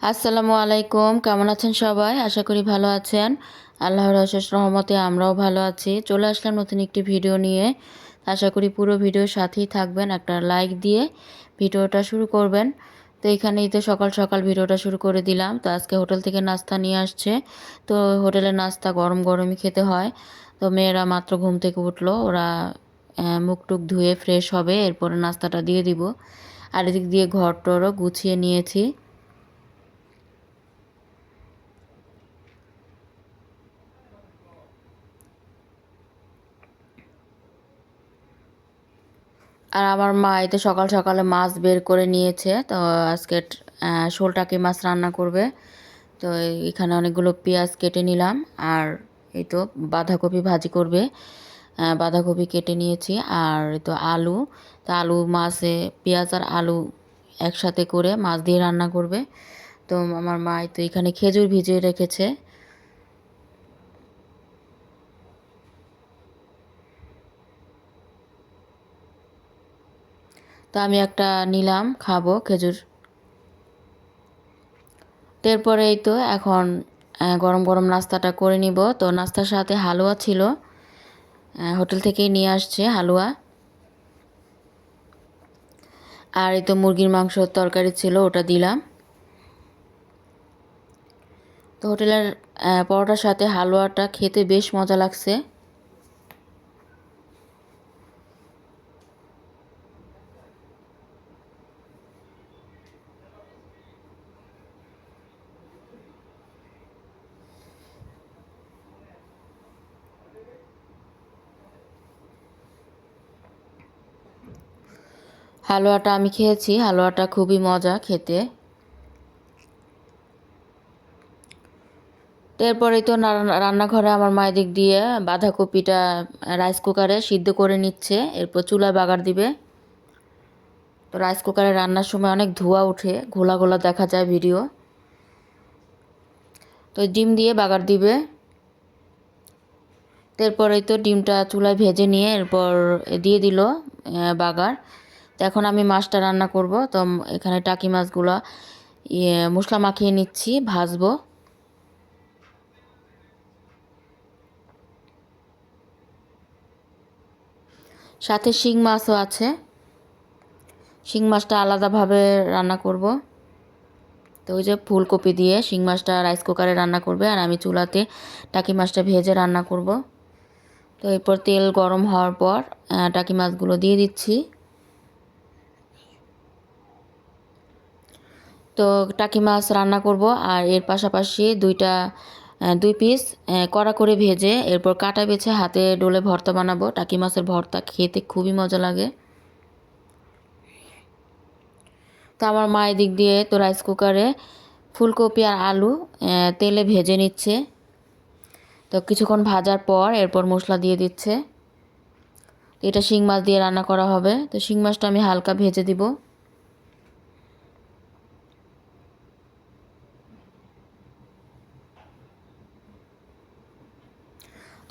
আসসালামু আলাইকুম। কেমন আছেন সবাই? আশা করি ভালো আছেন। আল্লাহর অশেষ রহমতে আমরাও ভালো আছি। চলে আসলাম নতুন একটি ভিডিও নিয়ে। আশা করি পুরো ভিডিওর সাথেই থাকবেন। একটা লাইক দিয়ে ভিডিওটা শুরু করবেন। তো এখানেই তো সকাল সকাল ভিডিওটা শুরু করে দিলাম। তো আজকে হোটেল থেকে নাস্তা নিয়ে আসছে। তো হোটেলের নাস্তা গরম গরমই খেতে হয়। তো মেয়েরা মাত্র ঘুম থেকে উঠল। ওরা মুখ টুক ধুয়ে ফ্রেশ হবে। এরপরে নাস্তাটা দিয়ে দিব। আর এদিক দিয়ে ঘর টরও গুছিয়ে নিয়েছি। আর আমার মা এতে সকাল সকালে মাছ বের করে নিয়েছে, তো আজকে শোল শোলটাকে মাছ রান্না করবে। তো এখানে অনেকগুলো পেঁয়াজ কেটে নিলাম আর এই তো বাঁধাকপি ভাজি করবে। বাঁধাকপি কেটে নিয়েছি আর তো আলু। তো আলু, মাছে, পেঁয়াজ আর আলু একসাথে করে মাছ দিয়ে রান্না করবে। তো আমার মা তো এখানে খেজুর ভিজিয়ে রেখেছে। আমি একটা নিলাম, খাব খেজুর। এরপরে এই তো এখন গরম গরম নাস্তাটা করে নিব। তো নাস্তার সাথে হালুয়া ছিল। হোটেল থেকেই নিয়ে আসছে হালুয়া। আর এই তো মুরগির মাংসর তরকারি ছিল, ওটা দিলাম। তো হোটেলের পরোটার সাথে হালুয়াটা খেতে বেশ মজা লাগছে। হালুয়াটা আমি খেয়েছি, হালুয়াটা খুবই মজা খেতে। এরপরেই তো রান্নাঘরে আমার মায়ের দিক দিয়ে বাঁধাকপিটা রাইস কুকারে সিদ্ধ করে নিচ্ছে, এরপর চুলায় বাগার দিবে। তো রাইস কুকারে রান্নার সময় অনেক ধোঁয়া উঠে ঘোলা ঘোলা দেখা যায় ভিডিও। তো ডিম দিয়ে বাগার দিবে। এরপরেই তো ডিমটা চুলায় ভেজে নিয়ে এরপর দিয়ে দিল বাগার। তো এখন আমি মাছটা রান্না করব। তো এখানে টাকি মাছগুলো ইয়ে মশলা মাখিয়ে নিচ্ছি, ভাজবো। সাথে শিং মাছও আছে। শিং মাছটা আলাদাভাবে রান্না করব। তো ওই যে ফুলকপি দিয়ে শিং মাছটা রাইস কুকারে রান্না করবে, আর আমি চুলাতে টাকি মাছটা ভেজে রান্না করব। তো এরপর তেল গরম হওয়ার পর টাকি মাছগুলো দিয়ে দিচ্ছি। তো টাকি মাছ রান্না করব আর এর পাশাপাশি দুইটা দুই পিস কড়া করে ভেজে এরপর কাটা বেছে হাতে ডোলে ভর্তা বানাবো। টাকি মাছের ভর্তা খেতে খুবই মজা লাগে। তো আমার মায়ের দিক দিয়ে তো রাইস কুকারে ফুলকপি আর আলু তেলে ভেজে নিচ্ছে। তো কিছুক্ষণ ভাজার পর এরপর মশলা দিয়ে দিচ্ছে। এটা শিং মাছ দিয়ে রান্না করা হবে। তো শিং মাছটা আমি হালকা ভেজে দিব।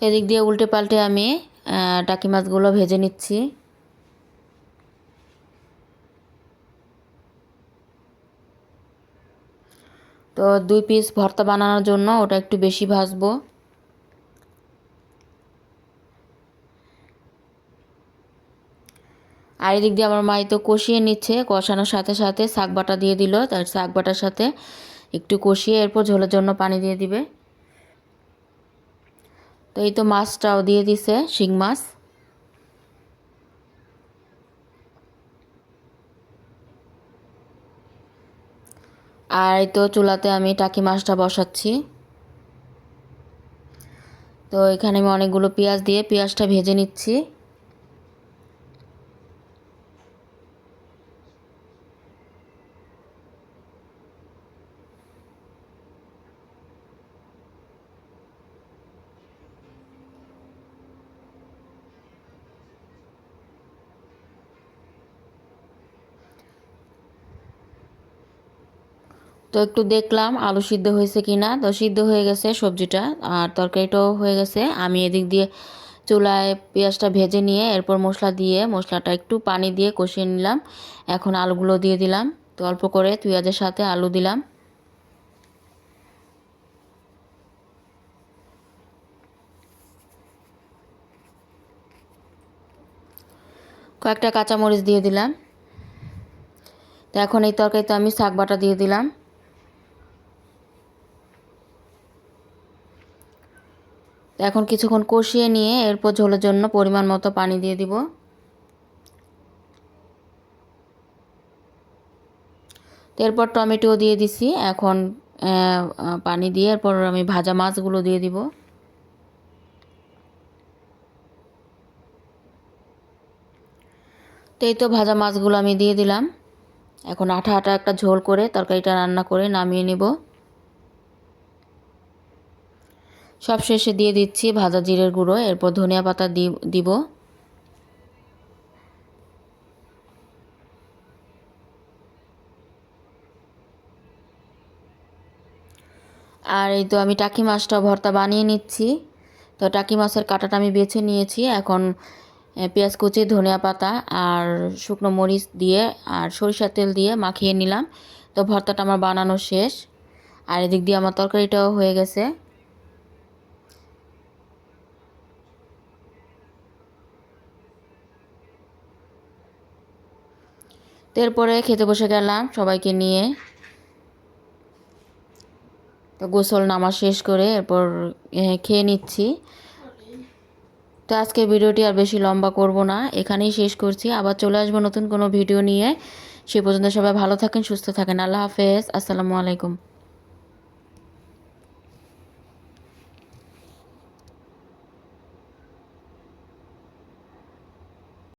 এদিক দিয়ে উল্টে পাল্টে আমি টাকি মাছগুলো ভেজে নিচ্ছি। তো দুই পিস ভর্তা বানানোর জন্য ওটা একটু বেশি ভাজবো। আর এদিক দিয়ে আমার মাই তো কষিয়ে নিচ্ছে, কষানোর সাথে সাথে শাক বাটা দিয়ে দিল, তার শাক বাটার সাথে একটু কষিয়ে এরপর ঝোলের জন্য পানি দিয়ে দিবে। তো এই তো মাছটাও দিয়ে দিছে, শিং মাছ। আর এই তো চুলাতে আমি টাকি মাছটা বসাচ্ছি। তো এখানে আমি অনেকগুলো পেঁয়াজ দিয়ে পেঁয়াজটা ভেজে নিচ্ছি। তো একটু দেখলাম আলু সিদ্ধ হয়েছে কি না তো সিদ্ধ হয়ে গেছে সবজিটা আর তরকারিটাও হয়ে গেছে। আমি এদিক দিয়ে চুলায় পেঁয়াজটা ভেজে নিয়ে এরপর মশলা দিয়ে, মশলাটা একটু পানি দিয়ে কষিয়ে নিলাম। এখন আলুগুলো দিয়ে দিলাম। তো অল্প করে পেঁয়াজের সাথে আলু দিলাম। কয়েকটা কাঁচামরিচ দিয়ে দিলাম। তো এখন এই তরকারিতে আমি শাক বাটা দিয়ে দিলাম। তো এখন কিছুক্ষণ কষিয়ে নিয়ে এরপর ঝোলের জন্য পরিমাণ মতো পানি দিয়ে দিব। এরপর টমেটো দিয়ে দিছি। এখন পানি দিয়ে এরপর আমি ভাজা মাছগুলো দিয়ে দিব। তো এই তো ভাজা মাছগুলো আমি দিয়ে দিলাম। এখন আঠা আঠা একটা ঝোল করে তরকারিটা রান্না করে নামিয়ে নেব। সব শেষে দিয়ে দিচ্ছি ভাজা জিরের গুঁড়ো, এরপর ধনিয়া পাতা দিব। আর এই তো আমি টাকি মাছটা ভর্তা বানিয়ে নিচ্ছি। তো টাকি মাছের কাঁটাটা আমি বেছে নিয়েছি, এখন পেঁয়াজ কুচি, ধনিয়া পাতা আর শুকনো মরিচ দিয়ে আর সরিষার তেল দিয়ে মাখিয়ে নিলাম। তো ভর্তাটা আমার বানানো শেষ। আর এদিক দিয়ে আমার তরকারিটাও হয়ে গেছে। এরপরে খেতে বসে গেলাম সবাইকে নিয়ে। তো গোসল নামা শেষ করে এরপর খেয়ে নিচ্ছি। তো আজকে ভিডিওটি আর বেশি লম্বা করব না, এখানেই শেষ করছি। আবার চলে আসব নতুন কোনো ভিডিও নিয়ে। সে পর্যন্ত সবাই ভালো থাকেন, সুস্থ থাকেন। আল্লাহ হাফেজ। আসসালামু আলাইকুম।